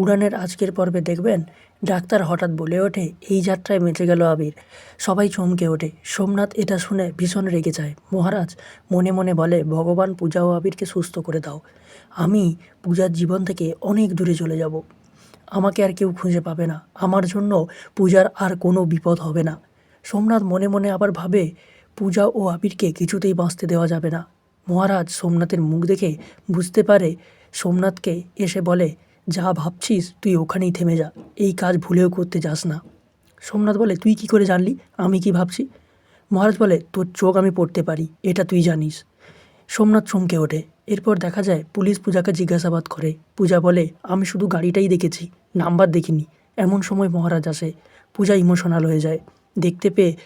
উড়ানের আজকের পর্বে দেখবেন ডাক্তার হঠাৎ বলে ওঠে, এই যাত্রায় বেঁচে গেল আবির। সবাই চমকে ওঠে। সোমনাথ এটা শুনে ভীষণ রেগে যায়। মহারাজ মনে মনে বলে, ভগবান পূজা ও আবিরকে সুস্থ করে দাও। আমি পূজার জীবন থেকে অনেক দূরে চলে যাব। আমাকে আর কেউ খুঁজে পাবে না। আমার জন্য পূজার আর কোনো বিপদ হবে না। সোমনাথ মনে মনে আবার ভাবে, পূজা ও আবিরকে কিছুতেই বাঁচতে দেওয়া যাবে না। মহারাজ সোমনাথের মুখ দেখে বুঝতে পারে, সোমনাথকে এসে বলে যা ভাবছিস তুই ওখানেই থেমে যা। এই কাজ ভুলেও করতে যাস না। সোমনাথ বলে, তুই কি করে জানলি? আমি কি ভাবছি? মহারাজ বলে, তোর চোখ আমি পড়তে পারি, এটা তুই জানিস। সোমনাথ চমকে ওঠে। এরপর দেখা যায়, পুলিশ পূজাকে জিজ্ঞাসাবাদ করে। পূজা বলে, আমি শুধু গাড়িটাই দেখেছি, নাম্বার দেখিনি। এমন সময় মহারাজ আসে। পূজা ইমোশনাল হয়ে যায়। দেখতে পেয়ে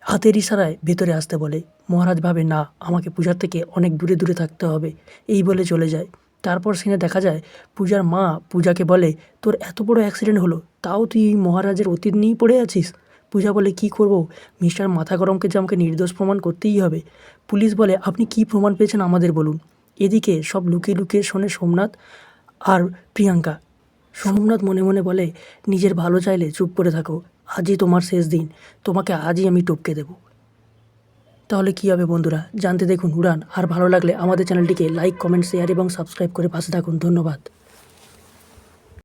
হাতের ইশারায় ভেতরে আসতে বলে, মহারাজ ভাবে না, আমাকে পূজার থেকে অনেক দূরে দূরে থাকতে হবে। এই বলে চলে যায়। তারপর সিনে দেখা যায় পূজার মা পূজাকে বলে, তোর এত বড় অ্যাক্সিডেন্ট হলো, তাও তুই এই মহারাজের অতীত নিয়েই পড়ে আছিস? পূজা বলে, কি করব? মিস্টার মাথা গরমকে যে আমাকে নির্দোষ প্রমাণ করতেই হবে। পুলিশ বলে, আপনি কি প্রমাণ পেয়েছেন আমাদের বলুন। এদিকে সব লুকিয়ে লুকিয়ে শোনে সোমনাথ আর প্রিয়াঙ্কা। সোমনাথ মনে মনে বলে, নিজের ভালো চাইলে চুপ করে থাকো, আজই তোমার শেষ দিন, তোমাকে আজই আমি টপকে দেব। তাহলে কী হবে বন্ধুরা? জানতে দেখুন উড়ান। আর ভালো লাগলে আমাদের চ্যানেলটিকে লাইক কমেন্ট শেয়ার এবং সাবস্ক্রাইব করে পাশে থাকুন। ধন্যবাদ।